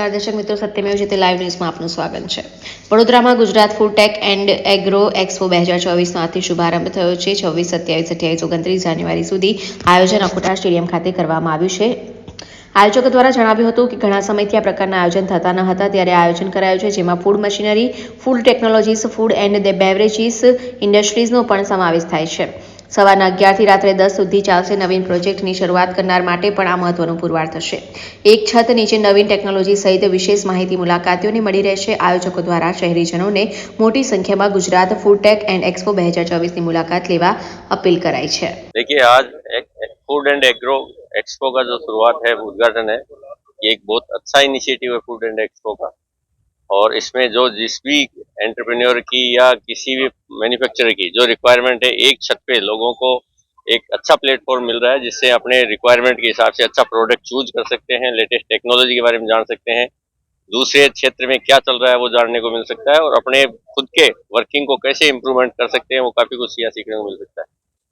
નમસ્કાર, દર્શક મિત્રો. સત્યમેવ જયતે લાઈવ ન્યૂઝમાં આપનું સ્વાગત છે. વડોદરામાં Gujarat food tech and agro expo બે હજાર ચોવીસનો આજથી શુભારંભ થયો છે. છવ્વીસ, સત્યાવીસ, અઠ્યાવીસ, ઓગણત્રીસ જાન્યુઆરી સુધી આયોજન અખોટા સ્ટેડિયમ ખાતે કરવામાં આવ્યું છે. આયોજકો દ્વારા જણાવ્યું હતું કે ઘણા સમયથી આ પ્રકારના આયોજન થતા ન હતા. ત્યારે આયોજન કરાયું છે, જેમાં food machinery food technologies food and beverages ઇન્ડસ્ટ્રીઝનો પણ સમાવેશ થાય છે. સવારના અગિયારથી રાત્રે દસ સુધી ચાલશે નવીન પ્રોજેક્ટની શરૂઆત કરનાર માટે પણ આ મહત્વનું પુરવાર થશે એક છત નીચે નવીન ટેકનોલોજી સહિત વિશેષ માહિતી મુલાકાતીઓને મળી રહેશે આયોજકો દ્વારા શહેરીજનોને મોટી સંખ્યામાં Gujarat food tech and expo બે હજાર ચોવીસની મુલાકાત લેવા અપીલ કરાઈ છે देखिए आज एक फूड एंड एग्रो एक्सपो का जो शुरुआत है उद्घाटन है ये एक बहुत अच्छा इनिशिएटिव है फूड एंड एक्सपो का और इसमें जो जिस भी एंटरप्रेन्योर की या किसी भी मैन्युफैक्चरर की जो रिक्वायरमेंट है, एक छत पे लोगों को एक अच्छा प्लेटफॉर्म मिल रहा है जिससे अपने रिक्वायरमेंट के हिसाब से अच्छा प्रोडक्ट चूज़ कर सकते हैं लेटेस्ट टेक्नोलॉजी के बारे में जान सकते हैं। दूसरे क्षेत्र में क्या चल रहा है वो जानने को मिल सकता है और अपने खुद के वर्किंग को कैसे इम्प्रूवमेंट कर सकते हैं वो काफ़ी कुछ यहाँ सीखने को मिल सकता है।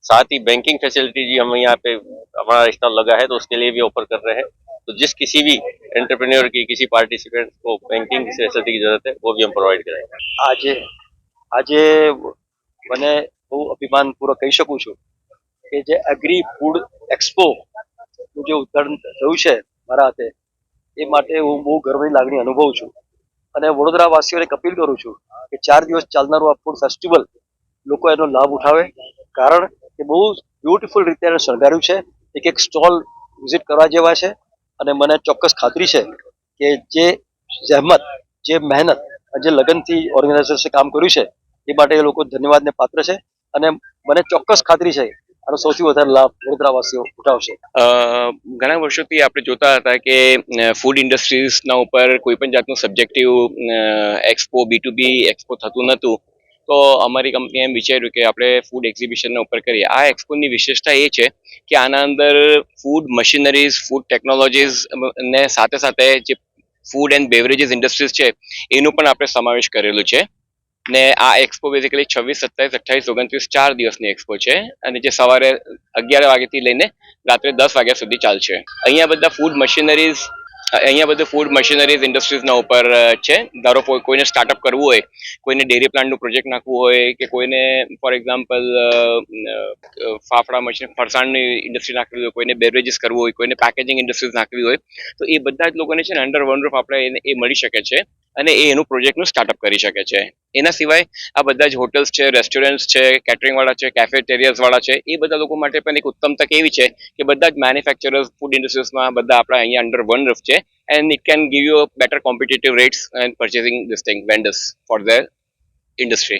साथ ही बैंकिंग फैसिलिटी जी हम यहाँ पे हमारा स्टॉल लगा है तो उसके लिए भी ऑफ़र कर रहे हैं। तो जिस किसी भी एंटरप्रेन्योर की किसी पार्टिसिपेंट को बैंकिंग फैसिलिटी की जरूरत है वो भी हम प्रोवाइड करेंगे આજે આજે મને બહુ અભિમાનપૂર્વક કહી શકું છું કે જે એગ્રી ફૂડ એક્સપો નું જે ઉદ્ઘાટન થયું છે મારા હાથે એ માટે હું બહુ ગર્વની લાગણી અનુભવું છું અને વડોદરા વાસીઓને એક અપીલ કરું છું કે ચાર દિવસ ચાલનારું આ ફૂડ ફેસ્ટિવલ લોકો એનો લાભ ઉઠાવે કારણ કે બહુ બ્યુટીફુલ રીતે એને શણગાર્યું છે એક એક સ્ટોલ વિઝિટ કરવા જેવા છે અને મને ચોક્કસ ખાતરી છે કે જે જહેમત, જે મહેનત જે લગનથી ઓર્ગેનાઇઝેશન કામ કર્યું છે, એ માટે એ લોકો ધન્યવાદને પાત્ર છે અને મને ચોક્કસ ખાતરી છે આનો સૌથી વધારે લાભ વડોદરાવાસીઓ ઉઠાવશે. ઘણા વર્ષોથી આપણે જોતા હતા કે ફૂડ ઇન્ડસ્ટ્રીઝના ઉપર કોઈ પણ જાતનું subjective expo B to B expo થતું નહોતું તો અમારી કંપનીએ એમ વિચાર્યું કે આપણે ફૂડ એક્ઝિબિશનના ઉપર કરીએ. આ એક્સપોની વિશેષતા એ છે કે આના અંદર ફૂડ મશીનરીઝ ફૂડ ટેકનોલોજીસ ને સાથે સાથે જે ફૂડ એન્ડ બેવરેજીસ ઇન્ડસ્ટ્રીઝ છે, એનું પણ આપણે સમાવેશ કરેલું છે. ને આ એક્સપો બેઝિકલી છવ્વીસ, સત્તાવીસ, અઠ્ઠાવીસ, ઓગણત્રીસ ચાર દિવસની એક્સપો છે અને જે સવારે અગિયાર વાગ્યાથી લઈને રાત્રે દસ વાગ્યા સુધી ચાલશે. અહીંયા બધા ફૂડ મશીનરીઝ અહીંયા બધું ફૂડ મશીનરીઝ ઇન્ડસ્ટ્રીઝના ઉપર છે. ધારો કોઈ- કોઈને સ્ટાર્ટઅપ કરવું હોય, કોઈને ડેરી પ્લાન્ટનું પ્રોજેક્ટ નાખવું હોય કે કોઈને ફોર એક્ઝામ્પલ ફાફડા મશીન ફરસાણની ઇન્ડસ્ટ્રી નાખવી હોય, કોઈને બેવરેજીસ કરવું હોય, કોઈને પેકેજિંગ ઇન્ડસ્ટ્રીઝ નાખવી હોય, તો એ બધા જ લોકોને છે ને અંડર વન રૂફ આપણે એ મળી શકે છે. અને એ એનું પ્રોજેક્ટનું સ્ટાર્ટઅપ કરી શકે છે એના સિવાય આ બધા જ હોટલ્સ છે રેસ્ટોરન્ટ્સ છે કેટરિંગ વાળા છે કેફેટેરિયાઝવાળા છે, એ બધા લોકો માટે પણ એક ઉત્તમ તક એવી છે કે બધા જ મેન્યુફેક્ચરર્સ ફૂડ ઇન્ડસ્ટ્રીઝમાં બધા આપણા અહીંયા અંડર વન રફ છે and it can give you better competitive rates and purchasing this thing vendors for their industry.